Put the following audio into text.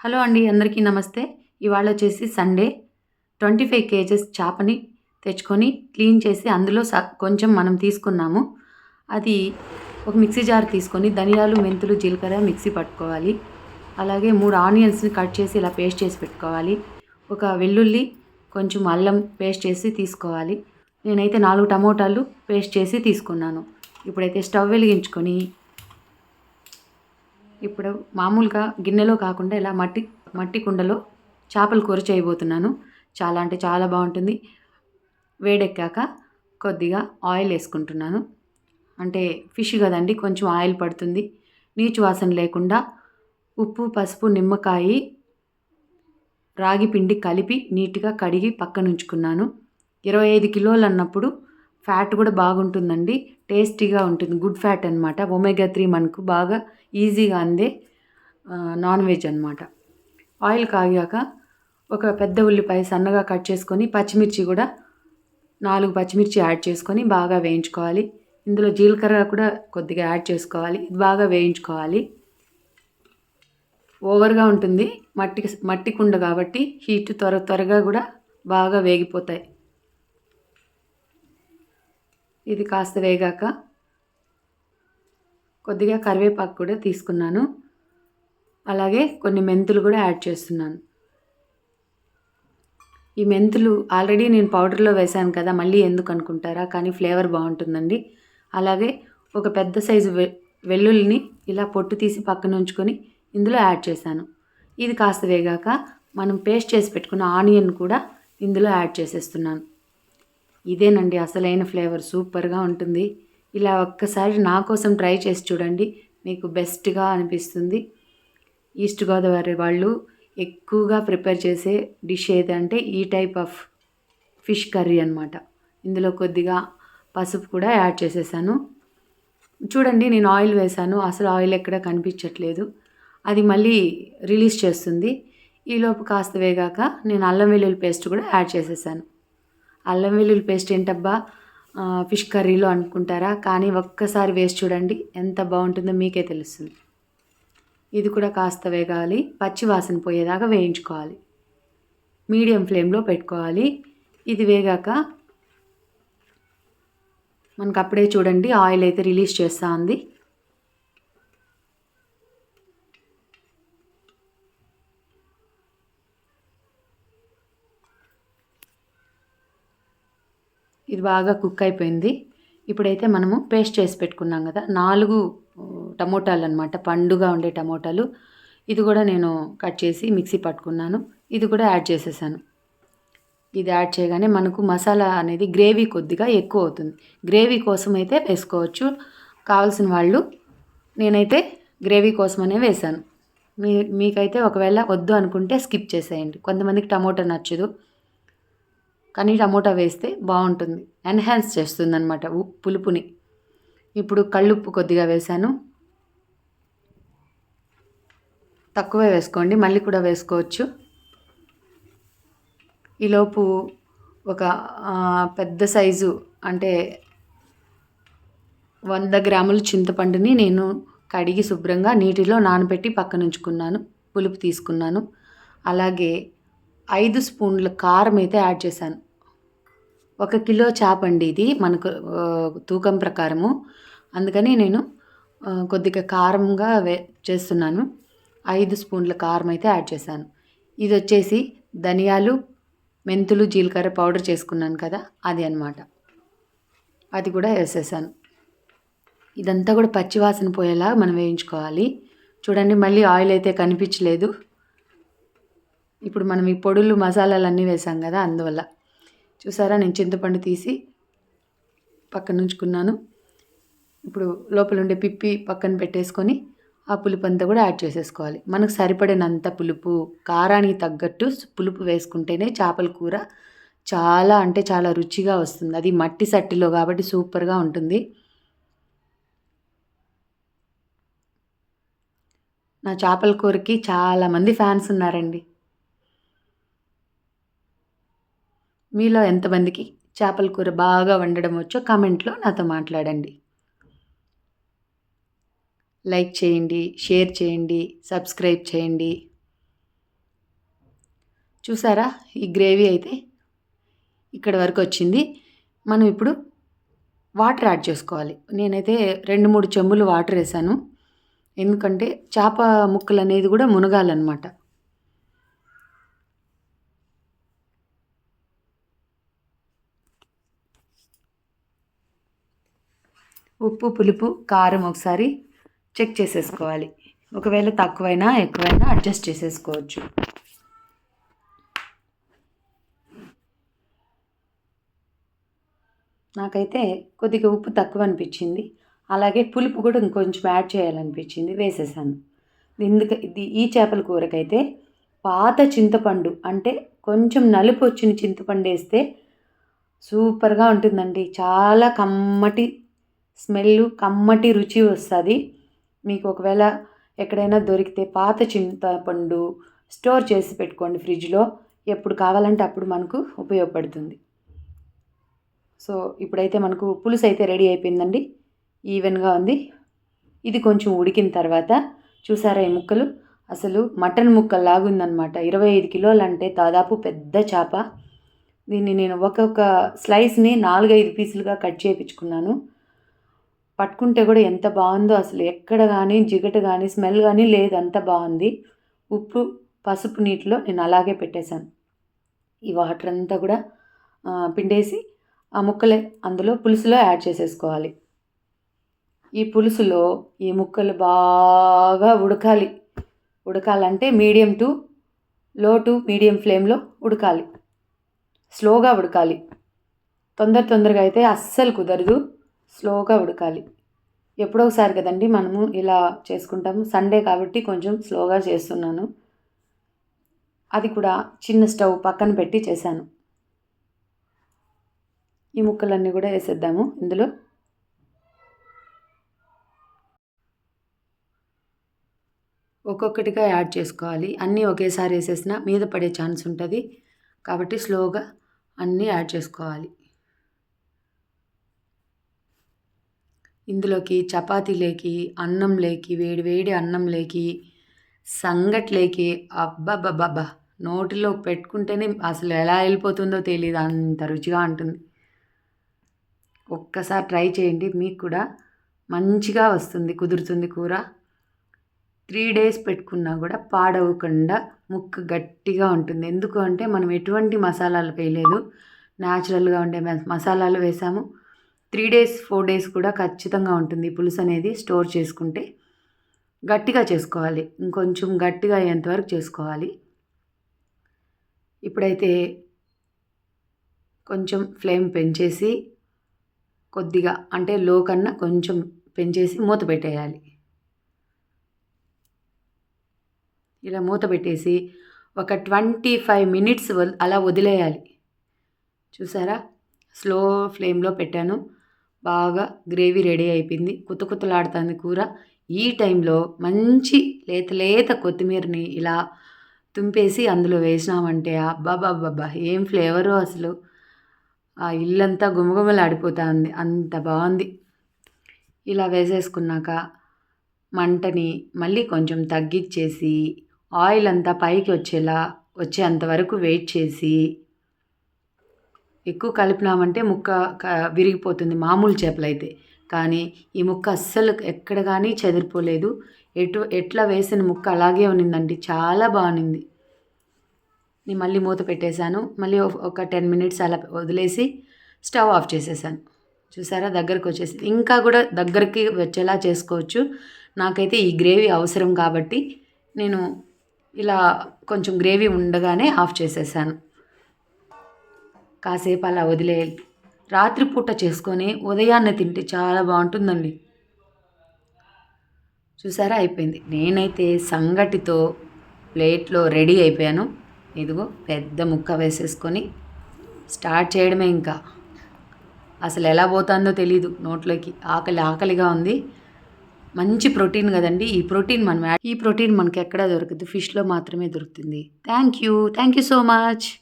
Hello అండి అందరికీ నమస్తే. ఇవాళ వచ్చేసి సండే. ట్వంటీ ఫైవ్ కేజెస్ చేపని తెచ్చుకొని క్లీన్ చేసి అందులో స కొంచెం మనం తీసుకున్నాము. అది ఒక మిక్సీ జార్ తీసుకొని ధనియాలు మెంతులు జీలకర్ర మిక్సీ పట్టుకోవాలి. అలాగే మూడు ఆనియన్స్ని కట్ చేసి ఇలా పేస్ట్ చేసి పెట్టుకోవాలి. ఒక వెల్లుల్లి కొంచెం అల్లం పేస్ట్ చేసి తీసుకోవాలి. నేనైతే నాలుగు టమోటాలు పేస్ట్ చేసి తీసుకున్నాను. ఇప్పుడైతే స్టవ్ వెలిగించుకొని ఇప్పుడు మామూలుగా గిన్నెలో కాకుండా ఇలా మట్టి మట్టి కుండలో చేపల కూర చేయబోతున్నాను. చాలా అంటే చాలా బాగుంటుంది. వేడెక్కాక కొద్దిగా ఆయిల్ వేసుకుంటున్నాను. అంటే ఫిష్ కదండి కొంచెం ఆయిల్ పడుతుంది. నీచు వాసన లేకుండా ఉప్పు పసుపు నిమ్మకాయ రాగి పిండి కలిపి నీట్గా కడిగి పక్కన ఉంచుకున్నాను ఇరవై ఐదు కిలోలు అన్నప్పుడు ఫ్యాట్ కూడా బాగుంటుందండి. టేస్టీగా ఉంటుంది. గుడ్ ఫ్యాట్ అనమాట ఒమేగా త్రీ మనకు బాగా ఈజీగా అందే నాన్ వెజ్ అనమాట ఆయిల్ కాగాక ఒక పెద్ద ఉల్లిపాయ సన్నగా కట్ చేసుకొని పచ్చిమిర్చి కూడా నాలుగు పచ్చిమిర్చి యాడ్ చేసుకొని బాగా వేయించుకోవాలి. ఇందులో జీలకర్ర కూడా కొద్దిగా యాడ్ చేసుకోవాలి. ఇది బాగా వేయించుకోవాలి. ఓవర్గా ఉంటుంది. మట్టి మట్టి కుండ కాబట్టి హీట్ త్వర త్వరగా కూడా బాగా వేగిపోతాయి. ఇది కాస్త వేగాక కొద్దిగా కరివేపాకు కూడా తీసుకున్నాను. అలాగే కొన్ని మెంతులు కూడా యాడ్ చేస్తున్నాను. ఈ మెంతులు ఆల్రెడీ నేను పౌడర్లో వేశాను కదా మళ్ళీ ఎందుకు అనుకుంటారా? కానీ ఫ్లేవర్ బాగుంటుందండి. అలాగే ఒక పెద్ద సైజు వె వెల్లుల్లిని ఇలా పొట్టు తీసి పక్కన ఉంచుకొని ఇందులో యాడ్ చేశాను. ఇది కాస్త వేగాక మనం పేస్ట్ చేసి పెట్టుకున్న ఆనియన్ కూడా ఇందులో యాడ్ చేసేస్తున్నాను. ఇదేనండి అసలైన ఫ్లేవర్ సూపర్గా ఉంటుంది. ఇలా ఒక్కసారి నా కోసం ట్రై చేసి చూడండి మీకు బెస్ట్గా అనిపిస్తుంది. ఈస్ట్ గోదావరి వాళ్ళు ఎక్కువగా ప్రిపేర్ చేసే డిష్ ఏదంటే ఈ టైప్ ఆఫ్ ఫిష్ కర్రీ అనమాట ఇందులో కొద్దిగా పసుపు కూడా యాడ్ చేసేసాను. చూడండి నేను ఆయిల్ వేసాను. అసలు ఆయిల్ ఎక్కడ కనిపించట్లేదు. అది మళ్ళీ రిలీజ్ చేస్తుంది. ఈలోపు కాస్త వేగాక నేను అల్లం వెల్లుల్లి పేస్ట్ కూడా యాడ్ చేసేసాను. అల్లం వెల్లుల్లి పేస్ట్ ఏంటబ్బా? ఫిష్ కర్రీలో అనుకుంటారా? కానీ ఒక్కసారి వేసి చూడండి ఎంత బాగుంటుందో మీకే తెలుస్తుంది. ఇది కూడా కాస్త వేగాలి పచ్చి వాసన పోయేదాకా వేయించుకోవాలి. మీడియం ఫ్లేమ్లో పెట్టుకోవాలి. ఇది వేగాక మనకు అప్పుడే చూడండి ఆయిల్ అయితే రిలీజ్ చేస్తూ ఉంది. ఇది బాగా కుక్ అయిపోయింది. ఇప్పుడైతే మనము పేస్ట్ చేసి పెట్టుకున్నాం కదా నాలుగు టమోటాలు అనమాట పండుగా ఉండే టమోటాలు. ఇది కూడా నేను కట్ చేసి మిక్సీ పట్టుకున్నాను. ఇది కూడా యాడ్ చేసేసాను. ఇది యాడ్ చేయగానే మనకు మసాలా అనేది గ్రేవీ కొద్దిగా ఎక్కువ అవుతుంది. గ్రేవీ కోసం అయితే వేసుకోవచ్చు. కావాల్సిన వాళ్ళు నేనైతే గ్రేవీ కోసమనే వేశాను. మీ మీకైతే ఒకవేళ వద్దు అనుకుంటే స్కిప్ చేసేయండి. కొంతమందికి టమోటా నచ్చదు. కానీ టమోటా వేస్తే బాగుంటుంది. ఎన్హాన్స్ చేస్తుంది అనమాట పులుపుని. ఇప్పుడు కళ్ళుప్పు కొద్దిగా వేశాను. తక్కువే వేసుకోండి మళ్ళీ కూడా వేసుకోవచ్చు. ఈలోపు ఒక పెద్ద సైజు అంటే వంద గ్రాముల చింతపండుని నేను కడిగి శుభ్రంగా నీటిలో నానబెట్టి పక్కనుంచుకున్నాను పులుపు తీసుకున్నాను. అలాగే ఐదు స్పూన్ల కారం అయితే యాడ్ చేశాను. ఒక కిలో చేప అండి ఇది మనకు తూకం ప్రకారము. అందుకని నేను కొద్దిగా కారంగా వే చేస్తున్నాను. ఐదు స్పూన్ల కారం అయితే యాడ్ చేశాను. ఇది వచ్చేసి ధనియాలు మెంతులు జీలకర్ర పౌడర్ చేసుకున్నాను కదా అది అనమాట అది కూడా వేసేసాను. ఇదంతా కూడా పచ్చివాసన పోయేలా మనం వేయించుకోవాలి. చూడండి మళ్ళీ ఆయిల్ అయితే కనిపించలేదు. ఇప్పుడు మనం ఈ పొడులు మసాలాలు అన్నీ వేసాం కదా అందువల్ల. చూసారా? నేను చింతపండు తీసి పక్కన ఉంచుకున్నాను ఇప్పుడు లోపల ఉండే పిప్పి పక్కన పెట్టేసుకొని ఆ పులుపు అంతా కూడా యాడ్ చేసేసుకోవాలి. మనకు సరిపడినంత పులుపు కారానికి తగ్గట్టు పులుపు వేసుకుంటేనే చేపల కూర చాలా అంటే చాలా రుచిగా వస్తుంది. అది మట్టి సట్టిలో కాబట్టి సూపర్గా ఉంటుంది. నా చేపల కూరకి చాలామంది ఫ్యాన్స్ ఉన్నారండి. మీలో ఎంతమందికి చేపల కూర బాగా వండడం వచ్చో కామెంట్లో నాతో మాట్లాడండి. లైక్ చేయండి షేర్ చేయండి సబ్స్క్రైబ్ చేయండి. చూసారా? ఈ గ్రేవీ అయితే ఇక్కడ వరకు వచ్చింది. మనం ఇప్పుడు వాటర్ యాడ్ చేసుకోవాలి. నేనైతే రెండు మూడు చెంబులు వాటర్ వేసాను. ఎందుకంటే చేప ముక్కలు అనేది కూడా మునగాలన్నమాట. ఉప్పు పులుపు కారం ఒకసారి చెక్ చేసేసుకోవాలి. ఒకవేళ తక్కువైనా ఎక్కువైనా అడ్జస్ట్ చేసేసుకోవచ్చు. నాకైతే కొద్దిగా ఉప్పు తక్కువ అనిపించింది. అలాగే పులుపు కూడా ఇంకొంచెం యాడ్ చేయాలనిపించింది. వేసేసాను. ఎందుకు ఇది ఈ చేపల కూరకైతే పాత చింతపండు అంటే కొంచెం నలుపు వచ్చిన చింతపండు వేస్తే సూపర్గా ఉంటుందండి. చాలా కమ్మటి స్మెల్ కమ్మటి రుచి వస్తుంది. మీకు ఒకవేళ ఎక్కడైనా దొరికితే పాత చింతపండు స్టోర్ చేసి పెట్టుకోండి ఫ్రిడ్జ్లో. ఎప్పుడు కావాలంటే అప్పుడు మనకు ఉపయోగపడుతుంది. సో ఇప్పుడైతే మనకు పులుసు అయితే రెడీ అయిపోయిందండి. ఈవెన్గా ఉంది. ఇది కొంచెం ఉడికిన తర్వాత చూసారా ఈ ముక్కలు? అసలు మటన్ ముక్కలు లాగుందనమాట ఇరవై ఐదు కిలోలు అంటే దాదాపు పెద్ద చేప. దీన్ని నేను ఒక్కొక్క స్లైస్ని నాలుగైదు పీసులుగా కట్ చేయించుకున్నాను పట్టుకుంటే కూడా ఎంత బాగుందో అసలు ఎక్కడ కానీ జిగట కానీ స్మెల్ కానీ లేదు అంత బాగుంది. ఉప్పు పసుపు నీటిలో నేను అలాగే పెట్టేశాను. ఈ వాటర్ అంతా కూడా పిండేసి ఆ ముక్కలే అందులో పులుసులో యాడ్ చేసేసుకోవాలి. ఈ పులుసులో ఈ ముక్కలు బాగా ఉడకాలి. ఉడకాలంటే medium to low to medium ఫ్లేమ్లో ఉడకాలి. స్లోగా ఉడకాలి. తొందర తొందరగా అయితే అస్సలు కుదరదు. స్లోగా ఉడకాలి. ఎప్పుడో ఒకసారి కదండి మనము ఇలా చేసుకుంటాము. సండే కాబట్టి కొంచెం స్లోగా చేస్తున్నాను. అది కూడా చిన్న స్టవ్ పక్కన పెట్టి చేశాను. ఈ ముక్కలన్నీ కూడా వేసేద్దాము ఇందులో. ఒక్కొక్కటిగా యాడ్ చేసుకోవాలి. అన్నీ ఒకేసారి వేసేసిన మీద పడే ఛాన్స్ ఉంటుంది. కాబట్టి స్లోగా అన్నీ యాడ్ చేసుకోవాలి. ఇందులోకి చపాతీలేకి అన్నం లేకి వేడి వేడి అన్నం లేకి సంగట్లేకి అబ్బబ్బబ్బబ్బా. నోటిలో పెట్టుకుంటేనే అసలు ఎలా వెళ్ళిపోతుందో తెలియదు అంత రుచిగా ఉంటుంది ఒక్కసారి ట్రై చేయండి. మీకు కూడా మంచిగా వస్తుంది కుదురుతుంది కూర. త్రీ డేస్ పెట్టుకున్నా కూడా పాడవకుండా ముక్క గట్టిగా ఉంటుంది. ఎందుకు అంటే మనం ఎటువంటి మసాలాలు వేయలేదు. న్యాచురల్గా ఉండే మసాలాలు వేసాము. త్రీ డేస్ ఫోర్ డేస్ కూడా ఖచ్చితంగా ఉంటుంది పులుసు అనేది స్టోర్ చేసుకుంటే. గట్టిగా చేసుకోవాలి. ఇంకొంచెం గట్టిగా అయ్యేంతవరకు చేసుకోవాలి. ఇప్పుడైతే కొంచెం ఫ్లేమ్ పెంచేసి కొద్దిగా అంటే లో కన్నా కొంచెం పెంచేసి మూత పెట్టేయాలి. ఇలా మూత పెట్టేసి ఒక ట్వంటీ ఫైవ్ మినిట్స్ అలా వదిలేయాలి. చూసారా? స్లో ఫ్లేమ్లో పెట్టాను. బాగా గ్రేవీ రెడీ అయిపోయింది. కుత కుతలాడుతుంది కూర. ఈ టైంలో మంచి లేత లేత కొత్తిమీరని ఇలా తుంపేసి అందులో వేసినామంటే అబ్బాబాబ్బా ఏం ఫ్లేవరు అసలు? ఆ ఇల్లంతా గుమగుమలాడిపోతా ఉంది అంత బాగుంది. ఇలా వేసేసుకున్నాక మంటని మళ్ళీ కొంచెం తగ్గించేసి ఆయిల్ అంతా పైకి వచ్చేలా వచ్చేంతవరకు వెయిట్ చేసి ఎక్కువ కలిపినామంటే ముక్క విరిగిపోతుంది మామూలు చేపలైతే. కానీ ఈ ముక్క అస్సలు ఎక్కడ కానీ చెదిరిపోలేదు. ఎటు ఎట్లా వేసిన ముక్క అలాగే ఉన్నిందండి చాలా బాగుంది నేను మళ్ళీ మూత పెట్టేశాను మళ్ళీ ఒక టెన్ మినిట్స్ అలా వదిలేసి స్టవ్ ఆఫ్ చేసేసాను చూసారా దగ్గరకు వచ్చేసి ఇంకా కూడా దగ్గరికి వచ్చేలా చేసుకోవచ్చు. నాకైతే ఈ గ్రేవీ అవసరం కాబట్టి నేను ఇలా కొంచెం గ్రేవీ ఉండగానే ఆఫ్ చేసేసాను కాసేపు అలా వదిలేయాలి రాత్రిపూట చేసుకొని ఉదయాన్నే తింటే చాలా బాగుంటుందండి. చూసారా? అయిపోయింది. నేనైతే సంగటితో ప్లేట్లో రెడీ అయిపోయాను. ఇదిగో పెద్ద ముక్క వేసేసుకొని స్టార్ట్ చేయడమే ఇంకా. అసలు ఎలా పోతుందో తెలీదు నోట్లోకి. ఆకలి ఆకలిగా ఉంది. మంచి ప్రోటీన్ కదండి. ఈ ప్రోటీన్ మనం ఈ ప్రోటీన్ మనకి ఎక్కడ దొరకదు. ఫిష్లో మాత్రమే దొరుకుతుంది. Thank you. Thank you so much.